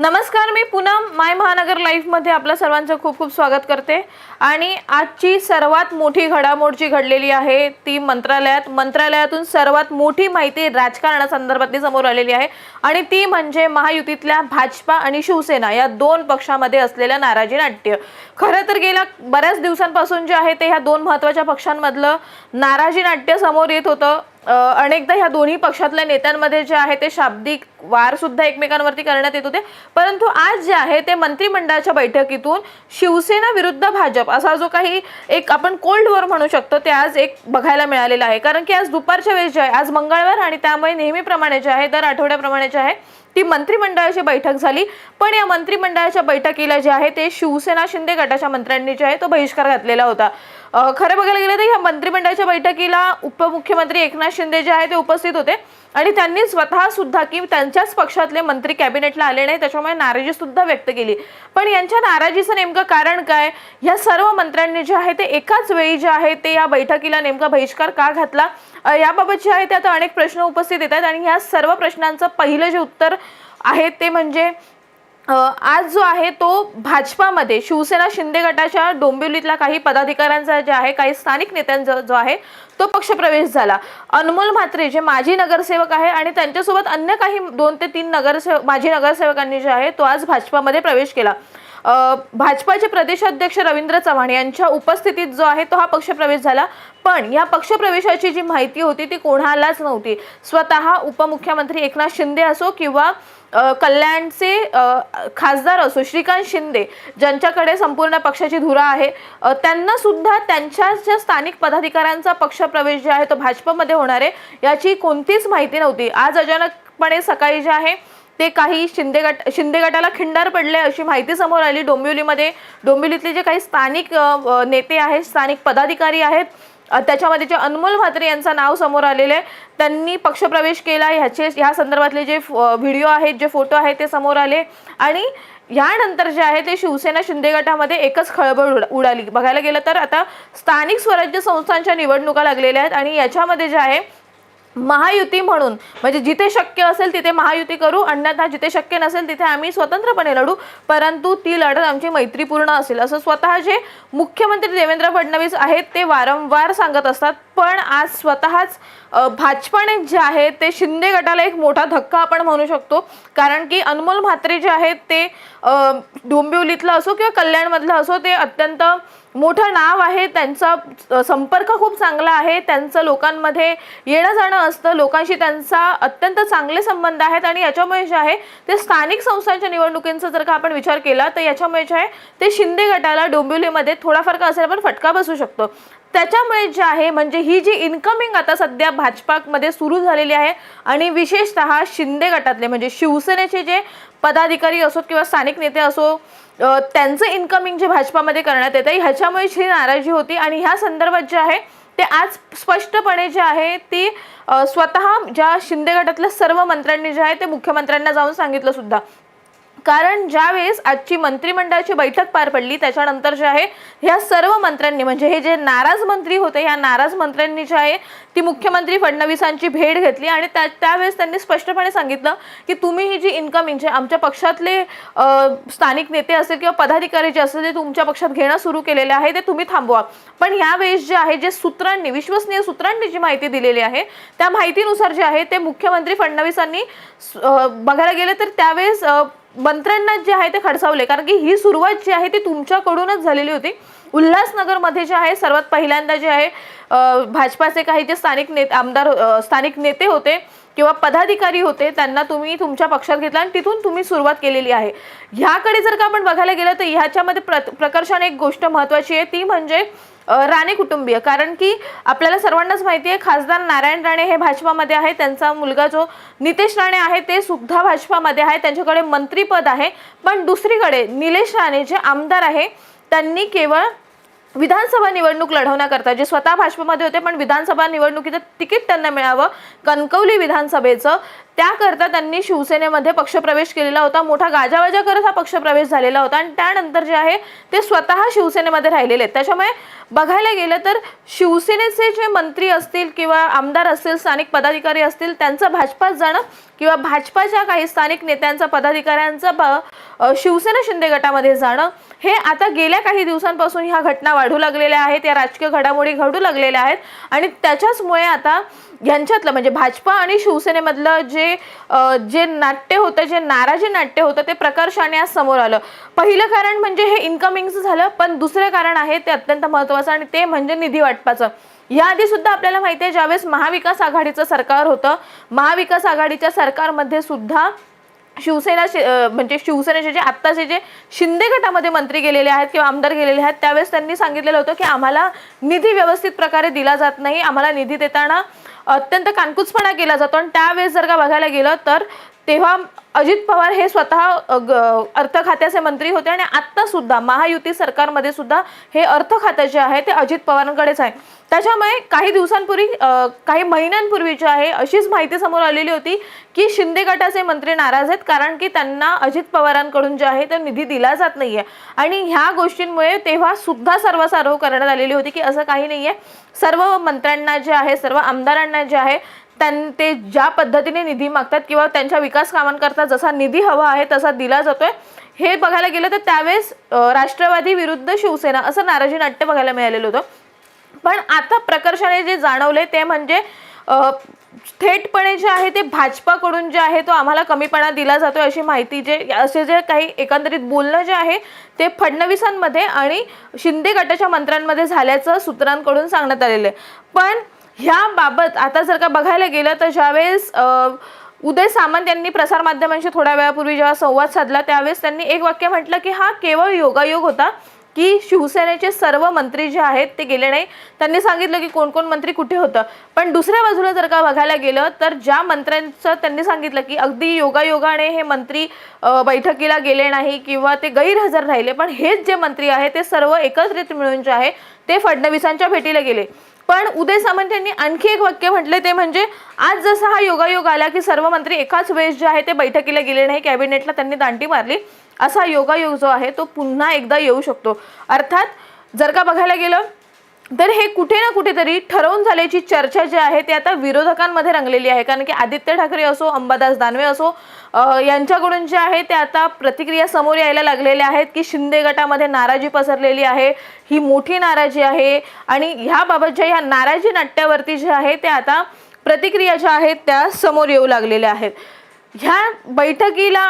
नमस्कार मी पूनम माय महानगर लाईफमध्ये आपल्या सर्वांचं खूप खूप स्वागत करते. आणि आजची सर्वात मोठी घडामोड जी घडलेली आहे ती मंत्रालयात. मंत्रालयातून सर्वात मोठी माहिती राजकारणासंदर्भातली समोर आलेली आहे. आणि ती म्हणजे महायुतीतल्या भाजपा आणि शिवसेना या दोन पक्षामध्ये असलेलं नाराजी नाट्य. खरं तर गेल्या बऱ्याच दिवसांपासून जे आहे ते ह्या दोन महत्त्वाच्या पक्षांमधलं नाराजी नाट्य समोर येत होतं. अनेकदा ह्या दोन्ही पक्षातल्या नेत्यांमध्ये जे आहे ते शाब्दिक वार सुद्धा एकमेकांवरती करण्यात येत होते. परंतु आज जे आहे ते मंत्रिमंडळाच्या बैठकीतून शिवसेना विरुद्ध भाजप असा जो काही एक आपण कोल्ड वॉर म्हणू शकतो ते आज एक बघायला मिळालेलं आहे. कारण की आज दुपारच्या वेळेस जे आहे आज मंगळवार आणि त्यामुळे नेहमीप्रमाणे जे आहे दर आठवड्याप्रमाणे जे आहे ती मंत्रिमंडळाची बैठक झाली. पण या मंत्रिमंडळाच्या बैठकीला जे आहे ते शिवसेना शिंदे गटाच्या मंत्र्यांनी जे आहे तो बहिष्कार घातलेला होता. खरं बघायला गेलं तर या मंत्रिमंडळाच्या बैठकीला उपमुख्यमंत्री एकनाथ शिंदे जे आहे ते उपस्थित होते. आणि त्यांनी स्वतः सुद्धा की त्यांच्याच पक्षातले मंत्री कॅबिनेटला आले नाही त्याच्यामुळे नाराजी सुद्धा व्यक्त केली. पण यांच्या नाराजीचं नेमकं कारण काय? या सर्व मंत्र्यांनी जे आहे ते एकाच वेळी जे आहे ते या बैठकीला नेमका बहिष्कार का घातला? याबाबत जे आहे ते आता अनेक प्रश्न उपस्थित येत आहेत आणि ह्या सर्व प्रश्नांचं पहिलं जे उत्तर आहे ते म्हणजे आज जो आहे तो भाजपामध्ये शिवसेना शिंदे गटाच्या डोंबिवलीतल्या काही पदाधिकाऱ्यांचा जे आहे काही स्थानिक नेत्यांचा जो आहे तो पक्षप्रवेश झाला. अनमोल म्हात्रे जे माजी नगरसेवक आहे आणि त्यांच्यासोबत अन्य काही दोन ते तीन नगरसेवक माजी नगरसेवकांनी जे आहे तो आज भाजपामध्ये प्रवेश केला. भाजपाचे प्रदेशाध्यक्ष रवींद्र चव्हाण यांच्या उपस्थितीत जो आहे तो हा पक्षप्रवेश झाला. पण या पक्षप्रवेशाची जी माहिती होती ती कोणालाच नव्हती. स्वतः उपमुख्यमंत्री एकनाथ शिंदे असो किंवा कल्याणचे खासदार असो श्रीकांत शिंदे ज्यांच्याकडे संपूर्ण पक्षाची धुरा आहे त्यांना सुद्धा त्यांच्या ज्या स्थानिक पदाधिकाऱ्यांचा पक्षप्रवेश जे आहे तो भाजपमध्ये होणार आहे याची कोणतीच माहिती नव्हती. आज अचानकपणे सकाळी जे आहे ते काही शिंदे गट शिंदे गटाला खिंडार पडले अशी माहिती समोर आली. डोंबिवलीमध्ये डोंबिवलीतले जे काही स्थानिक नेते आहेत स्थानिक पदाधिकारी आहेत त्याच्यामध्ये जे अनमोल म्हात्रे यांचं नाव समोर आलेलं आहे त्यांनी पक्षप्रवेश केला. ह्याचे ह्या संदर्भातले जे व्हिडिओ आहेत जे फोटो आहेत ते समोर आले. आणि यानंतर जे आहे ते शिवसेना शिंदे गटामध्ये एकच खळबळ उडाली. बघायला गेलं तर आता स्थानिक स्वराज्य संस्थांच्या निवडणुका लागलेल्या आहेत आणि याच्यामध्ये जे आहे महायुती म्हणून. म्हणजे जिथे शक्य असेल तिथे महायुती करू. अन्यथा जिथे शक्य नसेल तिथे आम्ही स्वतंत्रपणे लढू. परंतु ती लढत आमची मैत्रीपूर्ण असेल. असं स्वतः जे मुख्यमंत्री देवेंद्र फडणवीस आहेत ते वारंवार सांगत असतात. पण आज स्वतःच भाजपाने जे आहे ते शिंदे गटाला एक मोठा धक्का आपण म्हणू शकतो. कारण की अनमोल म्हात्रे जे आहेत ते डोंबिवलीतलं असो किंवा कल्याणमधलं असो ते अत्यंत मोठं नाव आहे त्यांचा संपर्क खूप चांगला आहे त्यांचं लोकांमध्ये येणं जाणं असतं लोकांशी त्यांचा अत्यंत चांगले संबंध आहेत आणि याच्यामुळे जे आहे ते स्थानिक संस्थांच्या निवडणुकींचा जर का आपण विचार केला तर याच्यामुळे जे आहे ते शिंदे गटाला डोंबिवलीमध्ये थोडाफार का असेल पण फटका बसू शकतो. त्याच्यामुळे जे आहे म्हणजे ही जी इन्कमिंग आता सध्या भाजपामध्ये सुरू झालेली आहे आणि विशेषतः शिंदे गटातले म्हणजे शिवसेनेचे जे पदाधिकारी असोत किंवा स्थानिक नेते असो त्यांचं इन्कमिंग जे भाजपामध्ये करण्यात येतं ह्याच्यामुळे जी नाराजी होती. आणि ह्या संदर्भात जे आहे ते आज स्पष्टपणे जे आहे ती स्वतः ज्या शिंदे गटातल्या सर्व मंत्र्यांनी जे आहे ते मुख्यमंत्र्यांना जाऊन सांगितलं सुद्धा. कारण ज्यावेळेस आजची मंत्रिमंडळाची बैठक पार पडली त्याच्यानंतर जे आहे ह्या सर्व मंत्र्यांनी म्हणजे हे जे नाराज मंत्री होते ह्या नाराज मंत्र्यांनी जे आहे ती मुख्यमंत्री फडणवीसांची भेट घेतली आणि त्या त्यावेळेस त्यांनी स्पष्टपणे सांगितलं की तुम्ही ही जी इन्कमिंग जे म्हणजे आमच्या पक्षातले स्थानिक नेते असेल किंवा पदाधिकारी जे असेल ते तुमच्या पक्षात घेणं सुरू केलेले आहे ते तुम्ही थांबवा. पण यावेळेस जे आहे जे सूत्रांनी विश्वसनीय सूत्रांनी जी माहिती दिलेली आहे त्या माहितीनुसार जे आहे ते मुख्यमंत्री फडणवीसांनी बघायला गेलं तर त्यावेळेस मंत्र्यांना जे आहे ते खडसावले. कारण की ही सुरुवात जी आहे ती तुमच्याकडूनच झालेली होती. उल्हासनगरमध्ये जे आहे सर्वात पहिल्यांदा जे आहे भाजपाचे काही जे स्थानिक नेते आमदार स्थानिक नेते होते किंवा पदाधिकारी होते त्यांना तुम्ही तुमच्या पक्षात घेतला आणि तिथून तुम्ही सुरुवात केलेली आहे. ह्याकडे जर का आपण बघायला गेलं तर ह्याच्यामध्ये प्र प्रकर्षाने एक गोष्ट महत्त्वाची आहे ती म्हणजे राणे कुटुंबीय. कारण की आपल्याला सर्वांनाच माहिती आहे खासदार नारायण राणे हे भाजपामध्ये आहे त्यांचा मुलगा जो नितेश राणे आहे ते सुद्धा भाजपामध्ये आहे त्यांच्याकडे मंत्रीपद आहे. पण दुसरीकडे निलेश राणे जे आमदार आहे त्यांनी केवळ विधानसभा निवडणूक लढवण्याकरता जे स्वतः भाजपमध्ये होते पण विधानसभा निवडणुकीचं तिकीट त्यांना मिळावं कणकवली विधानसभेचं त्याकरता त्यांनी शिवसेनेमध्ये पक्षप्रवेश केलेला होता मोठा गाजावाजा करत हा पक्षप्रवेश झालेला होता आणि त्यानंतर जे आहे ते स्वतः शिवसेनेमध्ये राहिलेले आहेत. त्याच्यामुळे बघायला गेलं तर शिवसेनेचे जे मंत्री असतील किंवा आमदार असतील स्थानिक पदाधिकारी असतील त्यांचं भाजपात जाणं किंवा भाजपाच्या काही स्थानिक नेत्यांचं पदाधिकाऱ्यांचं शिवसेना शिंदे गटामध्ये जाणं हे आता गेल्या काही दिवसांपासून ह्या घटना वाढू लागलेल्या आहेत या राजकीय घडामोडी घडू लागलेल्या आहेत आणि त्याच्याचमुळे आता यांच्यातलं म्हणजे भाजपा आणि शिवसेनेमधलं जे जे नाट्य होतं जे नाराजी नाट्य होतं ते प्रकर्षाने आज समोर आलं. पहिलं कारण म्हणजे हे इन्कमिंगचं झालं पण दुसरं कारण आहे ते अत्यंत महत्त्वाचं आणि ते म्हणजे निधी वाटपाचं. याआधी सुद्धा आपल्याला माहिती आहे ज्यावेळेस महाविकास आघाडीचं सरकार होतं महाविकास आघाडीच्या सरकारमध्ये सुद्धा शिवसेना म्हणजे शिवसेनेचे जे आत्ताचे जे शिंदे गटामध्ये मंत्री गेलेले आहेत किंवा आमदार गेलेले आहेत त्यावेळेस त्यांनी सांगितलेलं होतं की आम्हाला निधी व्यवस्थित प्रकारे दिला जात नाही. आम्हाला निधी देताना अत्यंत कानकुचपणा केला जातो. आणि त्यावेळेस जर का बघायला गेलं तर तेव्हा अजित पवार हे स्वतः ग- अर्थ खात्याचे मंत्री होते. आणि आत्ता सुद्धा महायुती सरकारमध्ये सुद्धा हे अर्थ खातं जे आहे ते अजित पवारांकडेच आहे. त्याच्यामुळे काही दिवसांपूर्वी काही महिन्यांपूर्वी जे आहे अशीच माहिती समोर आलेली होती की शिंदे गटाचे मंत्री नाराज आहेत. कारण की त्यांना अजित पवारांकडून जे आहे तो निधी दिला जात नाहीये. आणि ह्या गोष्टींमुळे तेव्हा सुद्धा सर्वसारोह करण्यात आलेली होती की असं काही नाहीये. सर्व मंत्र्यांना जे आहे सर्व आमदारांना जे आहे त्यां ते ज्या पद्धतीने निधी मागतात किंवा त्यांच्या विकास कामांकरता जसा निधी हवा आहे तसा दिला जातोय. हे बघायला गेलं तर त्यावेळेस राष्ट्रवादी विरुद्ध शिवसेना असं नाराजी नाट्य बघायला मिळालेलं होतं. पण आता प्रकर्षाने जे जाणवले ते म्हणजे थेटपणे जे आहे ते भाजपाकडून जे आहे तो आम्हाला कमीपणा दिला जातोय अशी माहिती जे असे जे काही एकंदरीत बोलणं जे आहे ते फडणवीसांमध्ये आणि शिंदे गटाच्या मंत्र्यांमध्ये झाल्याचं सूत्रांकडून सांगण्यात आलेलं आहे. पण ह्याबाबत आता जर का बघायला गेलं तर ज्यावेळेस उदय सामंत यांनी प्रसारमाध्यमांशी थोड्या वेळापूर्वी जेव्हा संवाद साधला त्यावेळेस त्यांनी एक वाक्य म्हटलं की हा केवळ योगायोग होता की शिवसेनेचे सर्व मंत्री जे आहेत ते गेले नाही. त्यांनी सांगितलं की कोण कोण मंत्री कुठे होतं? पण दुसऱ्या बाजूला जर का बघायला गेलं तर ज्या मंत्र्यांचं त्यांनी सांगितलं की अगदी योगायोगाने हे मंत्री बैठकीला गेले नाही किंवा ते गैरहजर राहिले पण हेच जे मंत्री आहे ते सर्व एकत्रित मिळून जे आहे ते फडणवीसांच्या भेटीला गेले. पण उदय सामंत यांनी आणखी एक वाक्य म्हटले ते म्हणजे आज जसा हा योगायोग आला की सर्व मंत्री एकाच वेळेस जे आहे ते बैठकीला गेले नाही कॅबिनेटला त्यांनी दांडी मारली असा योगायोग जो आहे तो पुन्हा एकदा येऊ शकतो. अर्थात जर का बघायला गेलं तर हे कुठे ना कुठेतरी ठरवून झाल्याची चर्चा जी आहे ती आता विरोधकांमध्ये रंगलेली आहे. कारण की आदित्य ठाकरे असो अंबादास दानवे असो यांच्याकडून जे आहे ते आता प्रतिक्रिया समोर यायला लागलेल्या आहेत की शिंदे गटामध्ये नाराजी पसरलेली आहे ही मोठी नाराजी आहे आणि ह्याबाबत ज्या ह्या नाराजी नाट्यावरती जे आहे ते आता प्रतिक्रिया ज्या आहेत त्या समोर येऊ लागलेल्या आहेत. ह्या बैठकीला